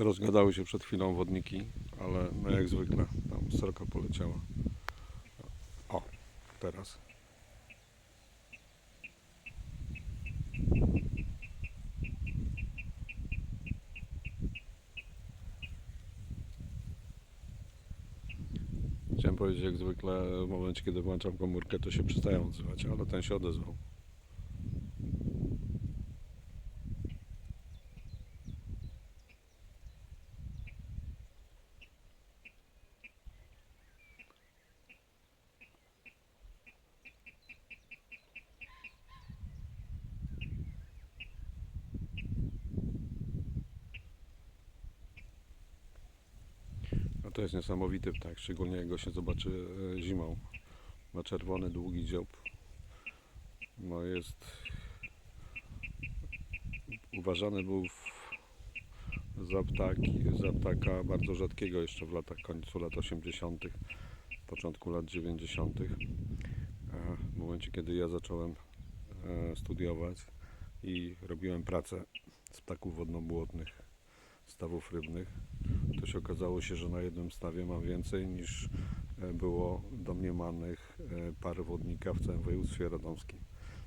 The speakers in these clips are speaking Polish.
Rozgadały się przed chwilą wodniki, ale no jak zwykle tam sroka poleciała. O, teraz. Chciałem powiedzieć, jak zwykle w momencie, kiedy włączam komórkę, to się przestają odzywać, ale ten się odezwał. To jest niesamowity ptak, szczególnie jak go się zobaczy e, zimą. Ma czerwony, długi dziób. No jest... Uważany był w, za, ptaki, za ptaka bardzo rzadkiego jeszcze w latach końcu lat 80., początku lat 90. E, W momencie, kiedy ja zacząłem e, studiować i robiłem pracę z ptaków wodnobłotnych, stawów rybnych, to się okazało się, że na jednym stawie mam więcej niż e, było domniemanych e, par wodnika w całym województwie radomskim.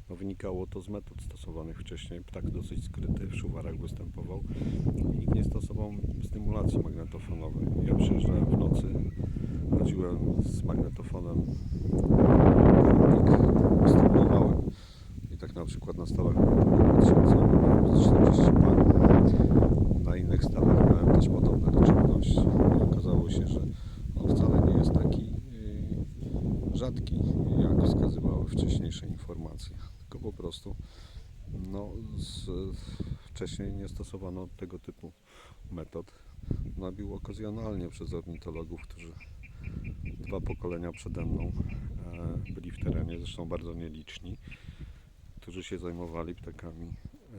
No, wynikało to z metod stosowanych wcześniej. Ptak dosyć skryty w szuwarach występował i nikt nie stosował stymulacji magnetofonowej. Ja przyjeżdżałem w nocy, chodziłem z magnetofonem, kornik stymulowałem i tak na przykład na stawach było 1040 par na innych stawach miałem też podobne liczebności. I okazało się, że on wcale nie jest taki yy, rzadki, jak wskazywały wcześniejsze informacje. Tylko po prostu no, z, wcześniej nie stosowano tego typu metod. Nabił okazjonalnie przez ornitologów, którzy dwa pokolenia przede mną e, byli w terenie, zresztą bardzo nieliczni, którzy się zajmowali ptakami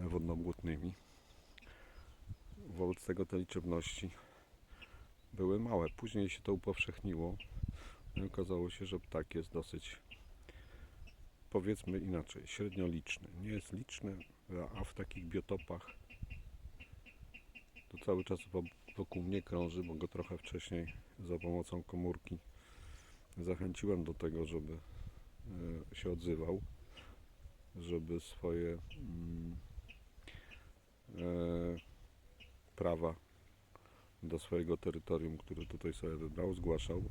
e, wodnobłotnymi wobec tego te liczebności były małe. Później się to upowszechniło i okazało się, że ptak jest dosyć, powiedzmy inaczej, średnio liczny. Nie jest liczny, a- w takich biotopach to cały czas wo- wokół mnie krąży, bo go trochę wcześniej za pomocą komórki zachęciłem do tego, żeby e, się odzywał, żeby swoje mm, e, prawa do swojego terytorium, które tutaj sobie wybrał, zgłaszał.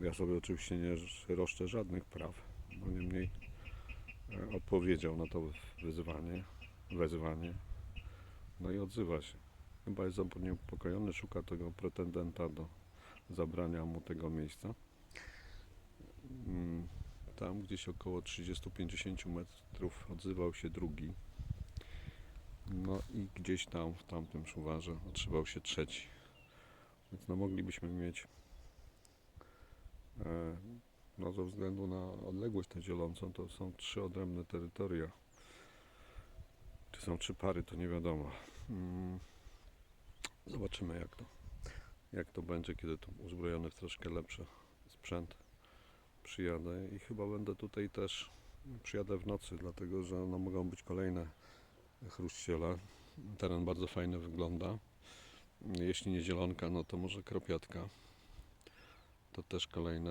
Ja sobie oczywiście nie roszczę żadnych praw, niemniej e, odpowiedział na to wyzwanie, wezwanie, no i odzywa się. Chyba jest zaniepokojony, szuka tego pretendenta do zabrania mu tego miejsca. Mm, Tam gdzieś około 30-50 metrów odzywał się drugi. No i gdzieś tam w tamtym szuwarze otrzymał się trzeci. Więc no moglibyśmy mieć e, no ze względu na odległość tę dzielącą to są trzy odrębne terytoria. Czy są trzy pary to nie wiadomo. Mm, Zobaczymy jak to jak to będzie, kiedy to uzbrojony w troszkę lepszy sprzęt przyjadę i chyba będę tutaj też przyjadę w nocy, dlatego że no, mogą być kolejne chruściela. Teren bardzo fajny wygląda. Jeśli nie zielonka, no to może kropiatka. To też kolejne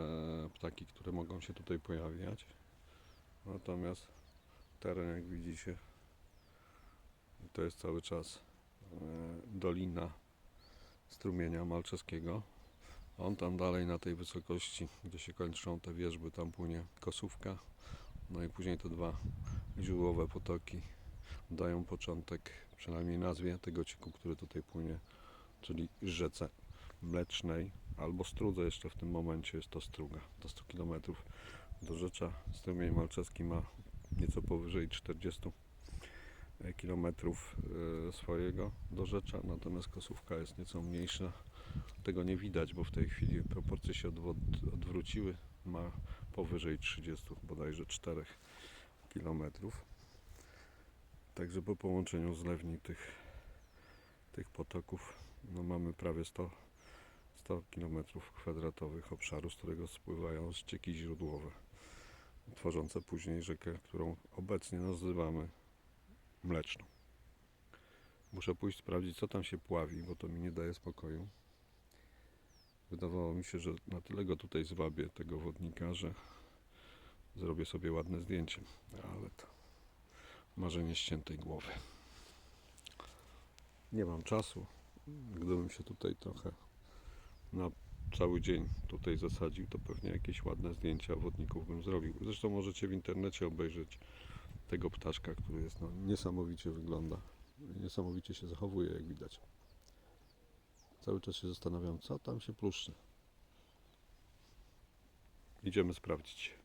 ptaki, które mogą się tutaj pojawiać. Natomiast teren, jak widzicie, to jest cały czas e, dolina strumienia malczeskiego. On tam dalej na tej wysokości, gdzie się kończą te wierzby, tam płynie kosówka. No i później te dwa źródłowe potoki dają początek, przynajmniej nazwie tego cieku, który tutaj płynie, czyli rzece mlecznej albo strudze jeszcze w tym momencie jest to struga. Do 100 km do rzecza strumień malczeski ma nieco powyżej 40 km swojego do rzecza, natomiast kosówka jest nieco mniejsza. Tego nie widać, bo w tej chwili proporcje się odwróciły. Ma powyżej 30, bodajże 4 kilometrów. Także po połączeniu zlewni tych, tych potoków no mamy prawie 100, 100 km kwadratowych obszaru, z którego spływają ścieki źródłowe, tworzące później rzekę, którą obecnie nazywamy Mleczną. Muszę pójść sprawdzić, co tam się pławi, bo to mi nie daje spokoju. Wydawało mi się, że na tyle go tutaj zwabię, tego wodnika, że zrobię sobie ładne zdjęcie. Ale to marzenie ściętej głowy. Nie mam czasu. Gdybym się tutaj trochę na cały dzień tutaj zasadził, to pewnie jakieś ładne zdjęcia wodników bym zrobił. Zresztą możecie w internecie obejrzeć tego ptaszka, który jest no, niesamowicie wygląda. Niesamowicie się zachowuje, jak widać. Cały czas się zastanawiam, co tam się pluszczy. Idziemy sprawdzić.